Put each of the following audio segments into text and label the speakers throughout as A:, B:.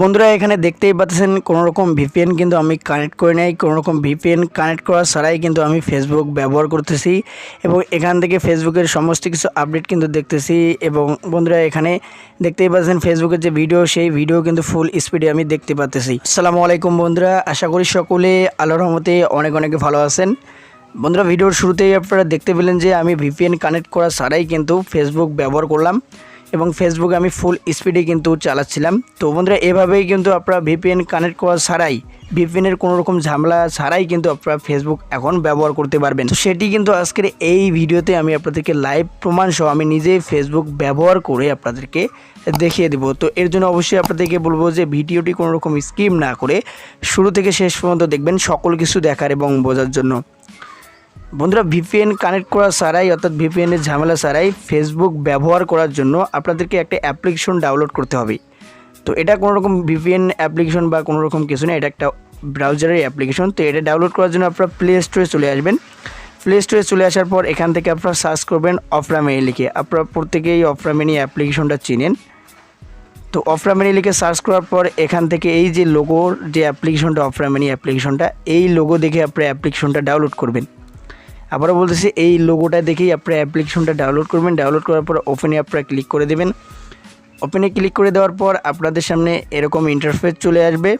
A: বন্ধুরা, এখানে দেখতেই পাচ্ছেন রকম ভিপিএন কিন্তু আমি কানেক্ট করে নাই। রকম ভিপিএন কানেক্ট করা ছাড়াই কিন্তু আমি ফেসবুক ব্যবহার করতেছি এবং এখান থেকে ফেসবুকের সমস্ত কিছু আপডেট কিন্তু দেখতেছি এবং বন্ধুরা, এখানে দেখতেই পাচ্ছেন ফেসবুকের যে ভিডিও সেই ভিডিও কিন্তু ফুল স্পিডে আমি দেখতে পাচ্তেছি। আসসালামু আলাইকুম বন্ধুরা, আশা করি সকলে আল্লাহর রহমতে অনেক অনেক ভালো আছেন। বন্ধুরা ভিডিওর শুরুতেই আপনারা দেখতে পেলেন যে আমি ভিপিএন কানেক্ট করা ছাড়াই কিন্তু ফেসবুক ব্যবহার করলাম। এবং ফেসবুক আমি ফুল স্পিডে কিন্তু চালাচ্ছিলাম। তো বন্ধুরা, এভাবেই কিন্তু আপনারা ভিপিএন কানেক্ট করা ছাড়াই ভিপিএনের কোনো রকম ঝামেলা ছাড়াই কিন্তু আপনারা ফেসবুক এখন ব্যবহার করতে পারবেন। তো সেটি কিন্তু আজকের এই ভিডিওতে আমি আপনাদেরকে লাইভ প্রমাণ সহ আমি নিজেই ফেসবুক ব্যবহার করে আপনাদেরকে দেখিয়ে দেবো। তো এর জন্য অবশ্যই আপনাদেরকে বলব যে ভিডিওটি কোনো রকম স্কিম না করে শুরু থেকে শেষ পর্যন্ত দেখবেন সকল কিছু দেখার এবং বোঝার জন্য। বন্ধুরা ভিপিএন কানেক্ট করা ছাড়াই, অর্থাৎ ভিপিএনের ঝামেলা ছাড়াই ফেসবুক ব্যবহার করার জন্য আপনাদেরকে একটা অ্যাপ্লিকেশন ডাউনলোড করতে হবে। তো এটা কোনো রকম ভিপিএন অ্যাপ্লিকেশন বা কোনো রকম কিছু না, এটা একটা ব্রাউজারের অ্যাপ্লিকেশন তো এটা ডাউনলোড করার জন্য আপনারা প্লে স্টোরে চলে আসবেন। প্লে স্টোরে চলে আসার পর এখান থেকে আপনারা সার্চ করবেন অফরামেনি লিখে। আপনারা প্রত্যেকেই অফরামেনি অ্যাপ্লিকেশনটা চিনেন। তো অফরামেনি লিখে সার্চ করার পর এখান থেকে এই যে লোগোর যে অ্যাপ্লিকেশনটা অফরামেনি অ্যাপ্লিকেশনটা এই লোগো দেখে আপনারা অ্যাপ্লিকেশনটা ডাউনলোড করবেন। আবারও বলতেছি, এই লোগোটা দেখেই আপনারা অ্যাপ্লিকেশনটা ডাউনলোড করবেন। ডাউনলোড করার পর ওপেনে আপনারা ক্লিক করে দেবেন। ওপেনে ক্লিক করে দেওয়ার পর আপনাদের সামনে এরকম ইন্টারফেস চলে আসবে।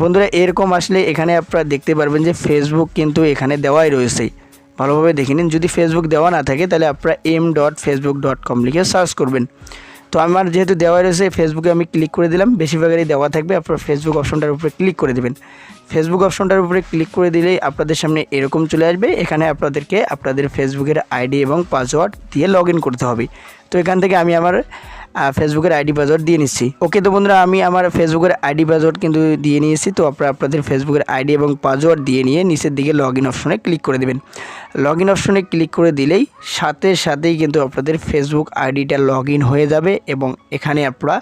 A: বন্ধুরা, এরকম আসলে এখানে আপনারা দেখতে পারবেন যে ফেসবুক কিন্তু এখানে দেওয়াই রয়েছে। ভালোভাবে দেখে নিন। যদি ফেসবুক দেওয়া না থাকে, তাহলে আপনারা m dot Facebook dot com লিখে সার্চ করবেন। তো আমার যেহেতু দেওয়া রয়েছে ফেসবুকে আমি ক্লিক করে দিলাম। বেশিরভাগেরই দেওয়া থাকবে, আপনারা ফেসবুক অপশনটার উপরে ক্লিক করে দেবেন। ফেসবুক অপশনটার উপরে ক্লিক করে দিলেই আপনাদের সামনে এরকম চলে আসবে, এখানে আপনাদেরকে আপনাদের ফেসবুকের আইডি এবং পাসওয়ার্ড দিয়ে লগ করতে হবে। তো এখান থেকে আমি আমার ফেসবুকের আইডি পাসওয়ার্ড দিয়ে নিচ্ছি। ওকে তো বন্ধুরা, আমি আমার ফেসবুকের আইডি পাসওয়ার্ড কিন্তু দিয়ে নিয়েছি, তো আপনারা আপনাদের ফেসবুকের আইডি এবং পাসওয়ার্ড দিয়ে নিয়ে নিচের দিকে লগ ইন অপশনে ক্লিক করে দেবেন। লগ ইন অপশনে ক্লিক করে দিলেই সাথে সাথেই কিন্তু আপনাদের ফেসবুক আইডিটা লগ ইন হয়ে যাবে এবং এখানে আপনারা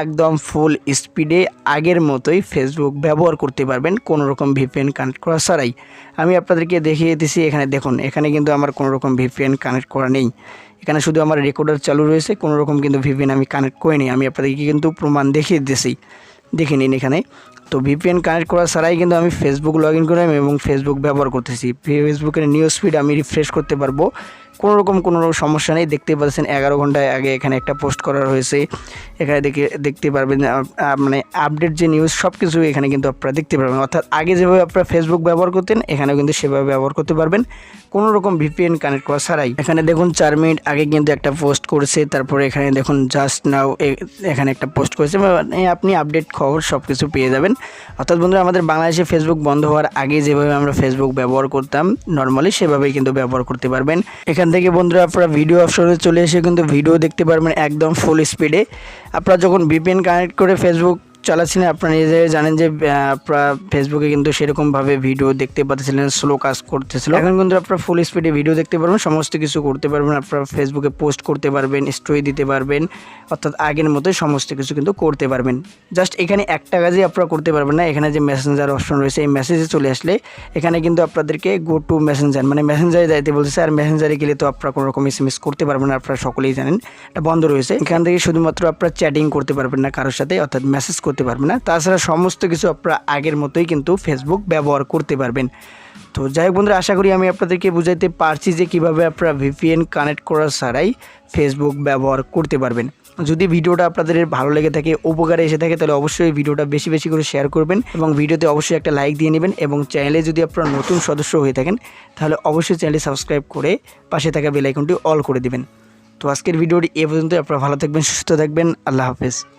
A: একদম ফুল স্পিডে আগের মতোই ফেসবুক ব্যবহার করতে পারবেন, কোনো রকম ভিপিএন কানেক্ট করা ছাড়াই। আমি আপনাদেরকে দেখিয়ে দিচ্ছি, এখানে দেখুন, এখানে কিন্তু আমার কোনো রকম ভিপিএন কানেক্ট করা নেই। এখানে শুধু আমার রেকর্ডার চালু রয়েছে কোনো রকম কিন্তু ভিপিএন আমি কানেক্ট করিনি আমি আপনাদেরকে কিন্তু প্রমাণ দেখিয়ে দিয়েছি দেখে নিন এখানে। তো ভিপিএন কানেক্ট করা ছাড়াই কিন্তু আমি ফেসবুক লগ ইন করলাম এবং ফেসবুক ব্যবহার করতেছি। ফেসবুকের নিউজ ফিড আমি রিফ্রেশ করতে পারব। কোনো রকম কোনো সমস্যা নেই। দেখতে পাচ্ছেন এগারো ঘন্টায় আগে এখানে একটা পোস্ট করা হয়েছে। এখানে দেখে, দেখতে পারবেন মানে আপডেট যে নিউজ সব কিছু এখানে কিন্তু আপনারা দেখতে পারবেন। অর্থাৎ আগে যেভাবে আপনারা ফেসবুক ব্যবহার করতেন, এখানেও কিন্তু সেভাবে ব্যবহার করতে পারবেন। কোনো রকম ভিপিএন কানেক্ট করা ছাড়াই। এখানে দেখুন চার মিনিট আগে কিন্তু একটা পোস্ট করেছে। তারপরে এখানে দেখুন জাস্ট নাও এখানে একটা পোস্ট করেছে। মানে আপনি আপডেট খবর সব কিছু পেয়ে যাবেন। অর্থাৎ বন্ধুরা, আমাদের বাংলাদেশে ফেসবুক বন্ধ হওয়ার আগে যেভাবে আমরা ফেসবুক ব্যবহার করতাম নর্মালি সেভাবেই কিন্তু ব্যবহার করতে পারবেন। এখান থেকে বন্ধুরা আপনারা ভিডিও অপশনে চলে এসে কিন্তু ভিডিও দেখতে পারবেন একদম ফুল স্পিডে আপনারা যখন ভিপিএন কানেক্ট করে ফেসবুক চালাচ্ছিলেন আপনারা নিজে জানেন যে আপনারা ফেসবুকে কিন্তু সেরকমভাবে ভিডিও দেখতে পাচ্ছিলেন স্লো কাজ করতেছিল। এখন কিন্তু আপনারা ফুল স্পিডে ভিডিও দেখতে পারবেন, সমস্ত কিছু করতে পারবেন, আপনারা ফেসবুকে পোস্ট করতে পারবেন স্টোরি দিতে পারবেন, অর্থাৎ আগের মতোই সমস্ত কিছু কিন্তু করতে পারবেন। জাস্ট এখানে একটা কাজই আপনারা করতে পারবেন না, এখানে যে মেসেঞ্জার অপশন রয়েছে, এই মেসেজে চলে আসলে এখানে কিন্তু আপনাদেরকে গো টু মেসেঞ্জার মানে মেসেঞ্জারে যাইতে বলতেছে, আর মেসেঞ্জারে গেলে তো আপনারা কোনো রকম এস এম এস করতে পারবেন না, আপনারা সকলেই জানেন। এটা বন্ধ রয়েছে। এখান থেকে শুধুমাত্র আপনারা চ্যাটিং করতে পারবেন না কারোর সাথে, অর্থাৎ মেসেজ করতে পারবেন না। তাছাড়া সমস্ত কিছু আপনারা আগের মতোই কিন্তু ফেসবুক ব্যবহার করতে পারবেন। তো যাই হোক বন্ধুরা, আশা করি আমি আপনাদেরকে বুঝাইতে পারছি যে কীভাবে আপনারা ভিপিএন কানেক্ট করা ছাড়াই ফেসবুক ব্যবহার করতে পারবেন। যদি ভিডিওটা আপনাদের ভালো লেগে থাকে, উপকারে এসে থাকে, তাহলে অবশ্যই ভিডিওটা বেশি বেশি করে শেয়ার করবেন এবং ভিডিওতে অবশ্যই একটা লাইক দিয়ে নেবেন এবং চ্যানেলে যদি আপনারা নতুন সদস্য হয়ে থাকেন, তাহলে অবশ্যই চ্যানেলটি সাবস্ক্রাইব করে পাশে থাকা বেল আইকনটি অল করে দিবেন। তো আজকের ভিডিওটি এ পর্যন্ত আপনারা ভালো থাকবেন, সুস্থ থাকবেন, আল্লাহ হাফেজ।